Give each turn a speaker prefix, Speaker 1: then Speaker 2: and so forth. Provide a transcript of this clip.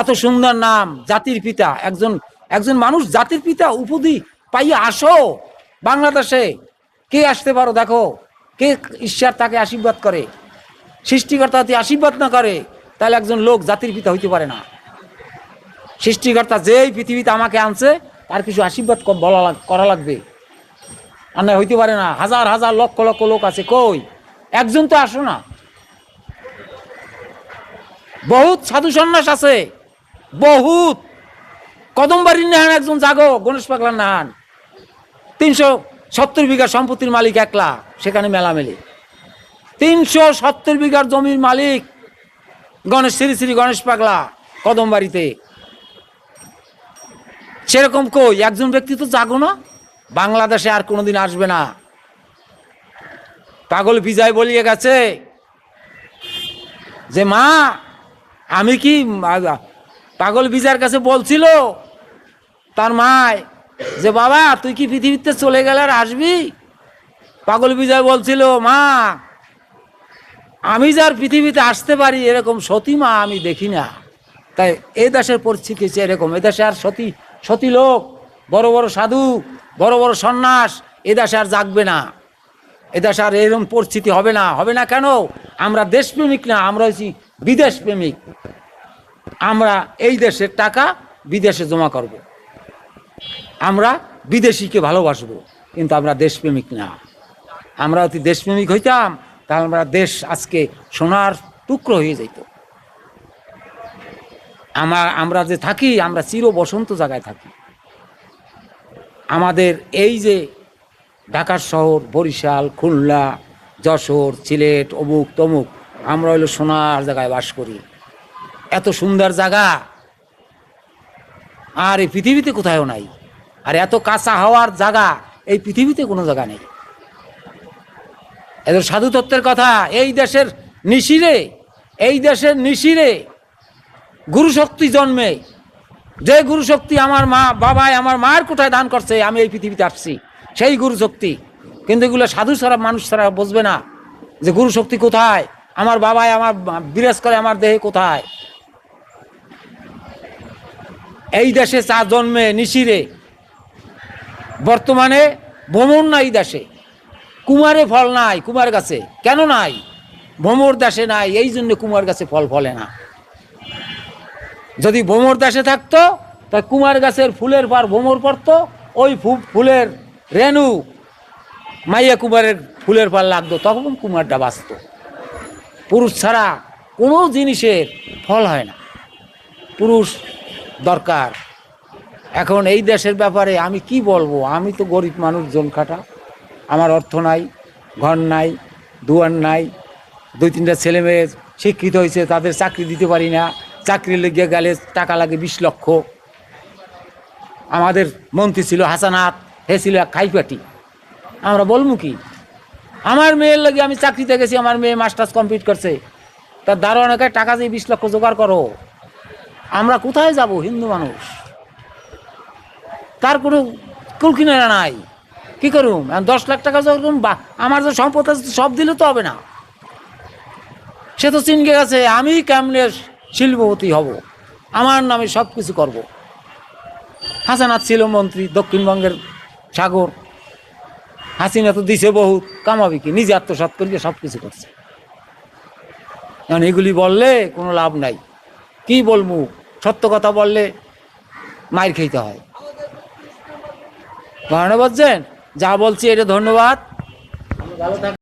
Speaker 1: এত সুন্দর নাম, জাতির পিতা। একজন একজন মানুষ জাতির পিতা উপাধি পাইয়ে আসো বাংলাদেশে। কে আসতে পারো দেখো, কে ঈশ্বর তাকে আশীর্বাদ করে? সৃষ্টিকর্তা যদি আশীর্বাদ না করে, তাহলে একজন লোক জাতির পিতা হইতে পারে না। সৃষ্টিকর্তা যেই পৃথিবীতে আমাকে আনছে, তার কিছু আশীর্বাদ বলা করা লাগবে। আর না, হইতে পারে না। হাজার হাজার লক্ষ লক্ষ লোক আছে, কই? একজন তো আসো না। বহুত সাধু সন্ন্যাস আছে। বহুত। কদমবাড়ির নাহান একজন জাগো, গণেশ পাগলার নাহান। তিনশো সত্তর বিঘা সম্পত্তির মালিক একলা, সেখানে মেলা মেলে তিনশো সত্তর বিঘার জমির মালিক গণেশ, শ্রী শ্রী গণেশ পাগলা কদমবাড়িতে। সেরকম কই? একজন ব্যক্তি তো জাগো না। বাংলাদেশে আর কোনোদিন আসবে না। পাগল বিজয় বলিয়ে গেছে যে, মা, আমি কি পাগল বিজয়ের কাছে বলছিল তার মায় যে, বাবা, তুই কি পৃথিবীতে চলে গেলে আর আসবি? পাগল বিজয় বলছিল, মা, আমি যার পৃথিবীতে আসতে পারি এরকম সতী মা আমি দেখি না। তাই এ দেশের পরিস্থিতি এরকম। এ দেশে আর সতী সতী লোক, বড় বড় সাধু, বড় বড় সন্ন্যাস এ দেশে আর জাগবে না। এ দেশে আর এরকম পরিস্থিতি হবে না। হবে না কেন? আমরা দেশপ্রেমিক না, আমরা হচ্ছি বিদেশ প্রেমিক আমরা এই দেশের টাকা বিদেশে জমা করব। আমরা বিদেশিকে ভালোবাসবো, কিন্তু আমরা দেশপ্রেমিক না। আমরা যদি দেশপ্রেমিক হইতাম, তাহলে আমরা দেশ আজকে সোনার টুকরো হয়ে যেত আমার আমরা যে থাকি, আমরা চির বসন্ত জায়গায় থাকি। আমাদের এই যে ঢাকার শহর, বরিশাল, খুলনা, যশোর, সিলেট অমুক তমুক আমরা হইল সোনার জায়গায় বাস করি। এত সুন্দর জায়গা। আর এই পৃথিবীতে কোথাও নাই। আর এত কাঁচা হওয়ার জায়গা, এই পৃথিবীতে কোনো জায়গা নেই। এদের সাধু তত্ত্বের কথা, এই দেশের নিশিরে, এই দেশের নিশিরে গুরু শক্তি জন্মে। যে গুরু শক্তি আমার মা, বাবাই আমার মায়ের কোঠায় দান করছে, আমি এই পৃথিবীতে আসছি। সেই গুরু শক্তি। কিন্তু এগুলো সাধু ছাড়া, মানুষ ছাড়া বুঝবে না যে গুরু শক্তি কোথায়, আমার বাবাই আমার বিরাজ করে আমার দেহে কোথায়। এই দেশে চা জন্মে নিশিরে। বর্তমানে ভ্রমণ নাই দেশে। কুমারে ফল নাই কুমার গাছে। কেন নাই? ভ্রমর দেশে নাই, এই জন্য কুমার গাছে ফল ফলে না। যদি ভ্রমর দেশে থাকতো, তা কুমার গাছের ফুলের পার ভ্রমর পড়তো, ওই ফুলের রেণু মাইয়া কুমারের ফুলের পার লাগতো, তখন কুমারটা বাঁচত। পুরুষ ছাড়া কোনো জিনিসের ফল হয় না। পুরুষ দরকার। এখন এই দেশের ব্যাপারে আমি কি বলব? আমি তো গরিব মানুষ, জন খাটা। আমার অর্থ নাই, ঘর নাই, দুয়ার নাই, দুই তিনটা ছেলে মেয়ে শিক্ষিত হয়েছে, তাদের চাকরি দিতে পারি না। চাকরি লেগে গেলে টাকা লাগে বিশ লক্ষ। আমাদের মন্ত্রী ছিল হাসানাত হে ছিল এক খাইপাটি। আমরা বলব কি? আমার মেয়ের লাগে আমি চাকরিতে গেছি, আমার মেয়ে মাস্টার্স কমপ্লিট করছে। তার দারোয়ানকে টাকা দিয়ে বিশ লক্ষ জোগাড় করো। আমরা কোথায় যাব, হিন্দু মানুষ? তার কোনো কুলকিনারা নাই। কি করুম? দশ লাখ টাকা যখন বা আমার যে সম্পদ আছে, সব দিলে তো হবে না। সে তো চিনকে গেছে, আমি কেমনে শিল্পপতি হব? আমার নামে সব কিছু করব। হাসানাথ ছিল মন্ত্রী, দক্ষিণবঙ্গের সাগর। হাসিনা তো দিছে বহুত, কামাবি কি? নিজে আত্মসাত করিয়ে সব কিছু করছে। এখন এগুলি বললে কোনো লাভ নাই। কি বলব? সত্য কথা বললে মায়ের খেতে হয়। ধন্যবাদ যা বলছি এটা ধন্যবাদ। ভালো